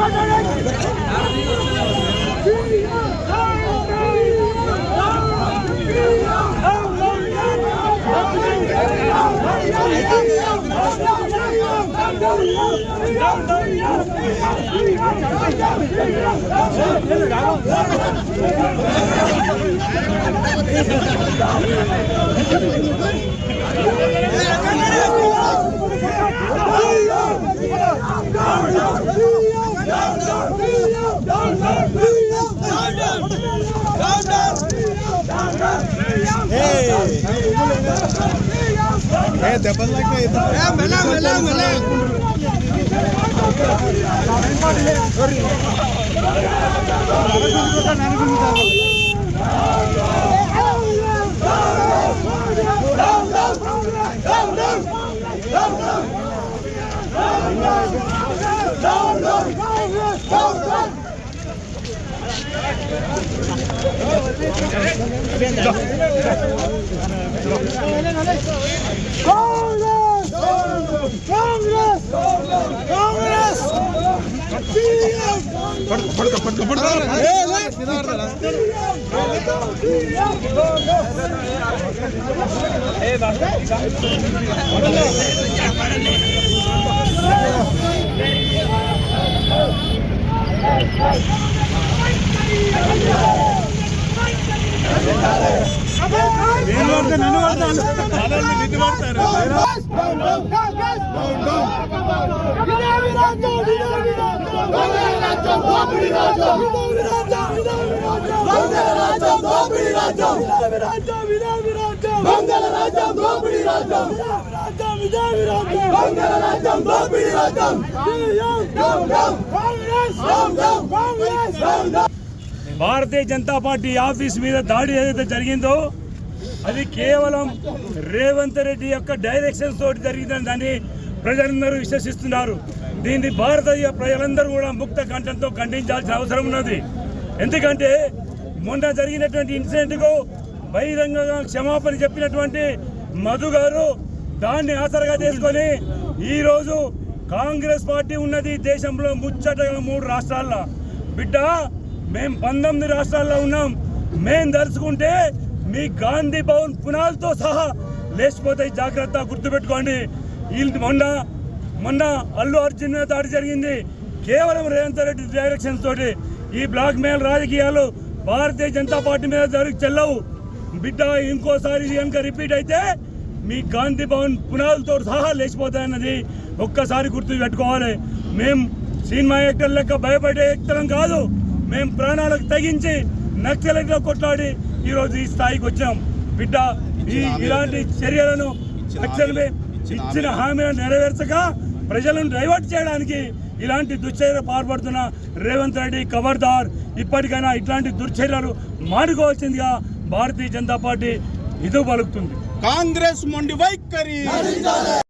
মাথার Hey! Hey, double like that. Yeah, Mela, Mela, Mela. Congress! Congress! నిన్ను పడతాను రాజ్యం దోపిడి రాజ్యం. మంగళ రాజ్యం నిన్ను రాజ్యం. భారతీయ జనతా పార్టీ ఆఫీస్ మీద దాడి ఏదైతే జరిగిందో అది కేవలం రేవంత్ రెడ్డి యొక్క డైరెక్షన్ తోటి జరిగిందని దాన్ని ప్రజలందరూ విశ్వసిస్తున్నారు. దీన్ని భారతీయ ప్రజలందరూ కూడా ముక్త కంఠంతో ఖండించాల్సిన అవసరం ఉన్నది. ఎందుకంటే మొన్న జరిగినటువంటి ఇన్సిడెంట్కు బహిరంగంగా క్షమాపణ చెప్పినటువంటి మధు గారు దాన్ని ఆసరగా చేసుకొని ఈరోజు కాంగ్రెస్ పార్టీ ఉన్నది దేశంలో ముచ్చటగా మూడు రాష్ట్రాల్లో. బిడ్డ మేము పంతొమ్మిది రాష్ట్రాల్లో ఉన్నాం. మేం దలుచుకుంటే మీ గాంధీ భవన్ పునాలతో సహా లేచిపోతాయి. జాగ్రత్త గుర్తుపెట్టుకోండి. వీళ్ళు మొన్న మొన్న అల్లు అర్జున్ మీద దాడి జరిగింది. కేవలం రేవంత్ రెడ్డి డైరెక్షన్ తోటి. ఈ బ్లాక్ మెయిల్ రాజకీయాలు భారతీయ జనతా పార్టీ మీద జరిగి చెల్లవు. బిడ్డ ఇంకోసారి కనుక రిపీట్ అయితే మీ గాంధీ భవన్ పునాదులతో సహా లేచిపోతాయన్నది ఒక్కసారి గుర్తు పెట్టుకోవాలి. మేం సినిమా యాక్టర్ లెక్క భయపడే వ్యక్తులం కాదు. మేం ప్రాణాలకు తగ్గించి నక్సలైట్లో కొట్లాడి ఈరోజు ఈ స్థాయికి వచ్చాం. బిడ్డ ఈ ఇలాంటి చర్యలను తక్షణమే ఇచ్చిన హామీలను నెరవేర్చక ప్రజలను డైవర్ట్ చేయడానికి ఇలాంటి దుశ్చర్యలు పాల్పడుతున్న రేవంత్ రెడ్డి ఖబర్దార్ ఇప్పటికైనా ఇట్లాంటి దుర్చర్యలు మానుకోవాల్సిందిగా భారతీయ జనతా పార్టీ ఇది పలుకుతుంది. కాంగ్రెస్ మొండి వైఖరి!